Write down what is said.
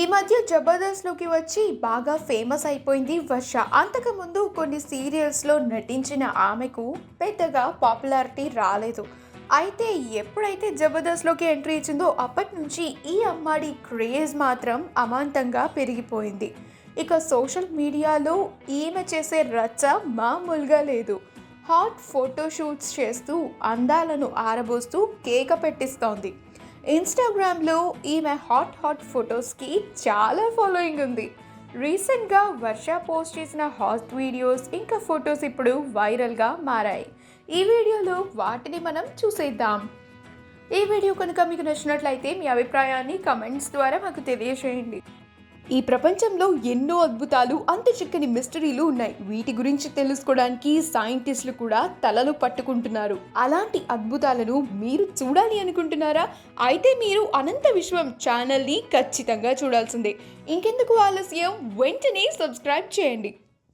ఈ మధ్య జబర్దస్త్లోకి వచ్చి బాగా ఫేమస్ అయిపోయింది వర్ష. అంతకుముందు కొన్ని సీరియల్స్లో నటించిన ఆమెకు పెద్దగా పాపులారిటీ రాలేదు. అయితే ఎప్పుడైతే జబర్దస్త్లోకి ఎంట్రీ ఇచ్చిందో అప్పటి నుంచి ఈ అమ్మాడి క్రేజ్ మాత్రం అమాంతంగా పెరిగిపోయింది. ఇక సోషల్ మీడియాలో ఈమె చేసే రచ్చ మామూలుగా లేదు. హాట్ ఫోటోషూట్స్ చేస్తూ అందాలను ఆరబోస్తూ కేక పెట్టిస్తోంది. ఇన్స్టాగ్రామ్లో ఈమె హాట్ హాట్ ఫొటోస్కి చాలా ఫాలోయింగ్ ఉంది. రీసెంట్గా వర్ష పోస్ట్ చేసిన హాట్ వీడియోస్ ఇంకా ఫొటోస్ ఇప్పుడు వైరల్గా మారాయి. ఈ వీడియోలో వాటిని మనం చూసేద్దాం. ఈ వీడియో కనుక మీకు నచ్చినట్లయితే మీ అభిప్రాయాన్ని కమెంట్స్ ద్వారా మాకు తెలియజేయండి ఈ ప్రపంచంలో ఎన్నో అద్భుతాలు అంత చిక్కని మిస్టరీలు ఉన్నాయి. వీటి గురించి తెలుసుకోవడానికి సైంటిస్టులు కూడా తలలు పట్టుకుంటున్నారు. అలాంటి అద్భుతాలను మీరు చూడాలి అనుకుంటున్నారా? అయితే మీరు అనంత విశ్వం ఛానల్ని ఖచ్చితంగా చూడాల్సిందే. ఇంకెందుకు ఆలస్యం? వెంటనే సబ్స్క్రైబ్ చేయండి.